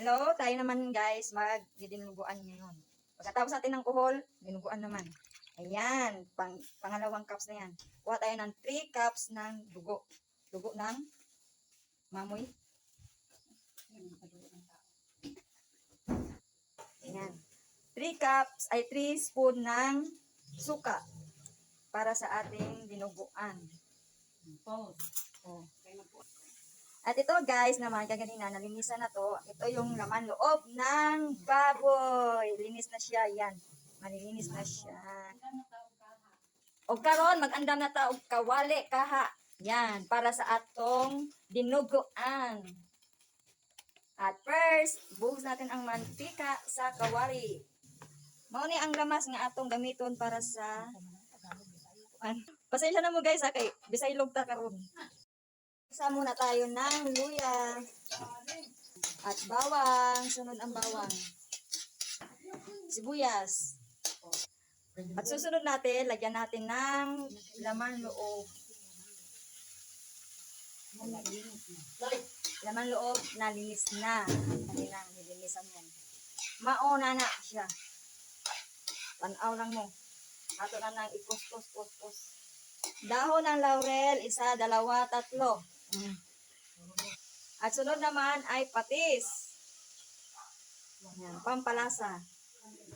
Hello, tayo naman guys, mag-dinuguan ngayon. Pagkatapos natin ng kuhol, dinuguan naman. Ayan, pang, pangalawang cups na yan. Kuha tayo ng 3 cups ng dugo. Dugo ng mamoy. Ayan. 3 cups, ay 3 spoon ng suka para sa ating dinuguan. Oh. At ito guys naman, kaganina, nalinisan na to. Ito yung laman loob ng baboy. Linis na siya, yan. Malilinis na siya. O karon mag-andam na ta og kawali kaha. Yan, para sa atong dinuguan. At first, buhos natin ang mantika sa kawali. Mao ni ang lamas nga atong gamiton para sa An- Pasensya na mo guys, ha, kay bisaylog ta karon. Isa muna tayo ng luya. At bawang. Sunod ang bawang. Sibuyas. At susunod natin, lagyan natin ng laman loob. Laman loob na linis na. Kanina, nilinisan yan. Mauna na siya. Tanaw lang mo. Ato na nang ikus-kus-kus-kus. Dahon ng laurel, isa, dalawa, tatlo. At sunod naman ay patis. Yan, pampalasa.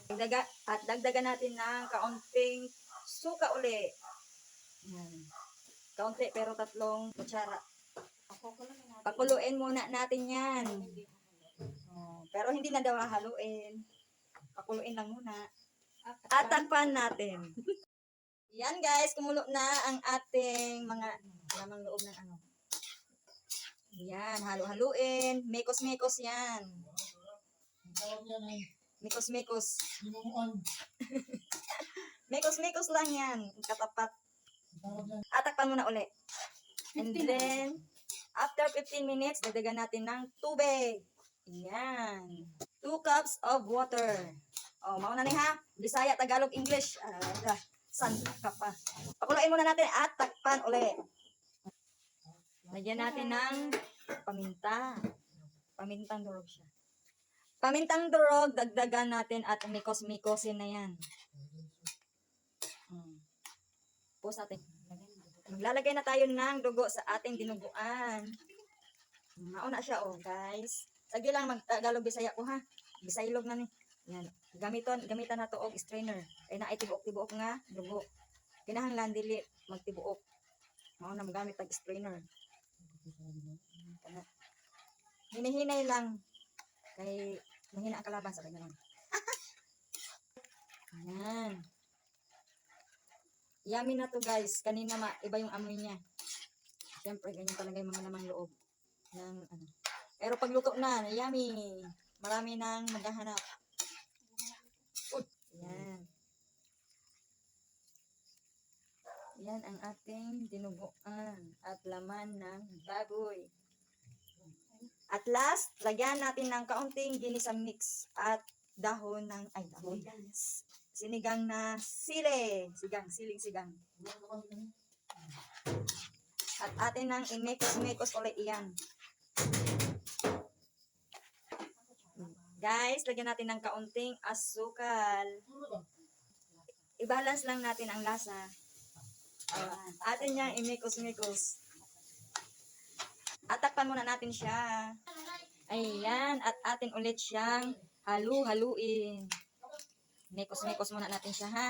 Dagdaga, at dagdagan natin ng kaunting suka uli. Yan. Kaunti pero tatlong kutsara. Pakuluin muna natin yan. Oh, pero hindi na daw haluin. Pakuluin lang muna. At takpan natin. Yan guys, kumulo na ang ating mga lamang loob ng ano. Yan, halo-haluin. Mekos-mekos yan. Mekos-mekos. Mekos-mekos lang yan. Katapat. Atakpan mo na uli. And then, after 15 minutes, dagdagan natin ng tubig. Yan. 2 cups of water. Oh, mauna ni ha. Bisaya, Tagalog, English. Ah, san ka pa. Pakuluin muna natin at takpan uli. Lagyan natin ng paminta. Pamintang durog siya. Pamintang durog, dagdagan natin at mikos-mikosin na yan. Hmm. Post natin. Maglalagay na tayo ng dugo sa ating dinuguan. Mauna siya, oh, guys. Sige lang, mag-Tagalog Bisaya ko, ha? Bisaylog na ni. Yan. Gamiton, gamitan na to og strainer. Ay na tibuok-tibuok nga dugo. Kinahanglan dili magtibuok. Mao na magamit tag strainer. Hinihinay lang. Kay mahina ang kalaban sa ganyan. Ayan. Yummy na to guys. Kanina ma, iba yung amoy niya. Siyempre, ganyan talaga yung mga lamang loob. Ng, ano. Pero pag luto na, yummy. Marami nang maghahanap. Uy, yan. Yan ang ating dinuguan at laman ng baboy. At last, lagyan natin ng kaunting ginisang mix at dahon ng, ay dahon, sinigang na sili. Sigang, siling sigang. At atin nang i-mix-mix ulit iyan. Guys, lagyan natin ng kaunting asukal. I-balance lang natin ang lasa. Uh, atin niyang i-mix-mix. Atakpan muna natin siya. Ayan, at atin ulit siyang halu-haluin. Mekos-mekos muna natin siya, ha?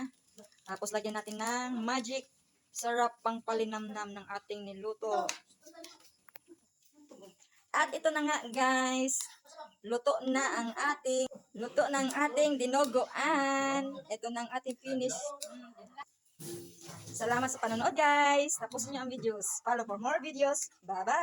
Tapos lagyan natin ng magic sarap pang palinamnam ng ating niluto. At ito na nga, guys. Luto na ang ating luto ng ating dinuguan. Ito na ang ating finish. Salamat sa panonood, guys. Tapos niyo ang videos. Follow for more videos. Bye-bye!